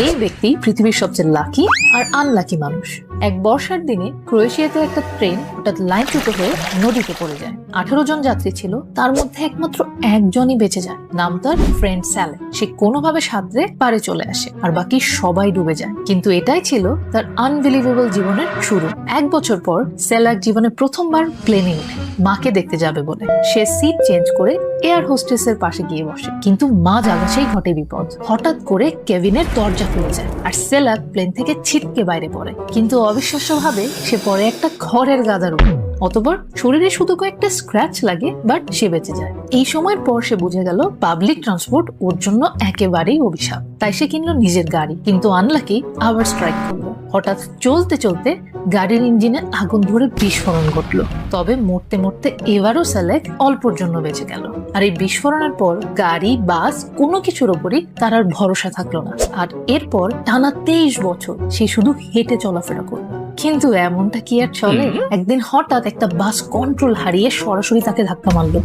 এই ব্যক্তি পৃথিবীর সবচেয়ে লাকি আর আনলাকি মানুষ। এক বর্ষার দিনে ক্রোয়েশিয়াতে একটা ট্রেন হঠাৎ লাইন লাইনচ্যুত হয়ে নদীতে পড়ে যায়। আঠারো জন যাত্রী ছিল, তার মধ্যে একমাত্র একজনই বেঁচে যায়। নাম তার ফ্রেন্ড স্যালে সে কোনোভাবে সাঁতরে পারে চলে আসে, আর বাকি সবাই ডুবে যায়। কিন্তু এটাই ছিল তার আনবিলিভেবল জীবনের শুরু। এক বছর পর স্যালাক জীবনে প্রথমবার প্লেনে ওঠে মাকে দেখতে যাবে বলে। সে সিট চেঞ্জ করে এয়ার হোস্টেসের পাশে গিয়ে বসে। কিন্তু মা জাগাছেই ঘটে বিপদ। হঠাৎ করে কেবিনের দরজা খুলে যায় আর সেলাক প্লেন থেকে ছিটকে বাইরে পড়ে। কিন্তু অবিশ্বাস্যভাবে সে পরে একটা ঘরের গাদার উপর। অতপর শরীরে শুধু কয়েকটা স্ক্র্যাচ লাগে বাট সে বেঁচে যায়। এই সময়ের পর সে বুঝে গেল পাবলিক ট্রান্সপোর্ট ওর জন্য একেবারেই অভিশাপ। তাই সে কিনলো নিজের গাড়ি, কিন্তু আনলাকি আবার স্ট্রাইক করল। হঠাৎ চলতে চলতে গাড়ির ইঞ্জিনে আগুন ধরে বিস্ফোরণ ঘটলো। তবে মরতে মরতে এবারও স্যালেক অল্পর জন্য বেঁচে গেল। আর এই বিস্ফোরণের পর গাড়ি বাস কোনো কিছুর ওপরই তার আর ভরসা থাকল না। আর এরপর টানা তেইশ বছর সে শুধু হেঁটে চলাফেরা করল। কিন্তু এমনটা কি আর চলে? একদিন হঠাৎ একটা বাস কন্ট্রোল হারিয়ে সরাসরি তাকে ধাক্কা মারলো।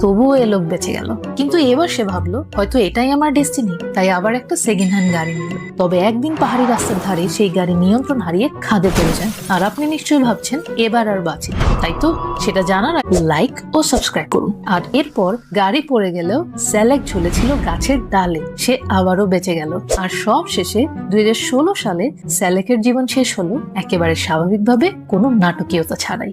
তবুও এ লোক বেঁচে গেল। কিন্তু এবার সে ভাবলো, হয়তো এটাই আমার ডেস্টিনি তাই আবার একটা সেকেন্ড হ্যান্ড গাড়ি নিল। তবে একদিন পাহাড়ি রাস্তার ধারে সেই গাড়ি নিয়ন্ত্রণ হারিয়ে খাদে পড়ে যায়। আর আপনি নিশ্চয়ই ভাবছেন, এবার আর বাঁচি। তাই তো, সেটা জানার লাইক ও সাবস্ক্রাইব করুন। আর এরপর গাড়ি পড়ে গেলেও স্যালেক ঝুলেছিল গাছের ডালে। সে আবারও বেঁচে গেল। আর সব শেষে দুই হাজার ষোলো সালে স্যালেকের জীবন শেষ হলো। একেবারে স্বাভাবিকভাবে কোনো নাটকীয়তা ছাড়াই।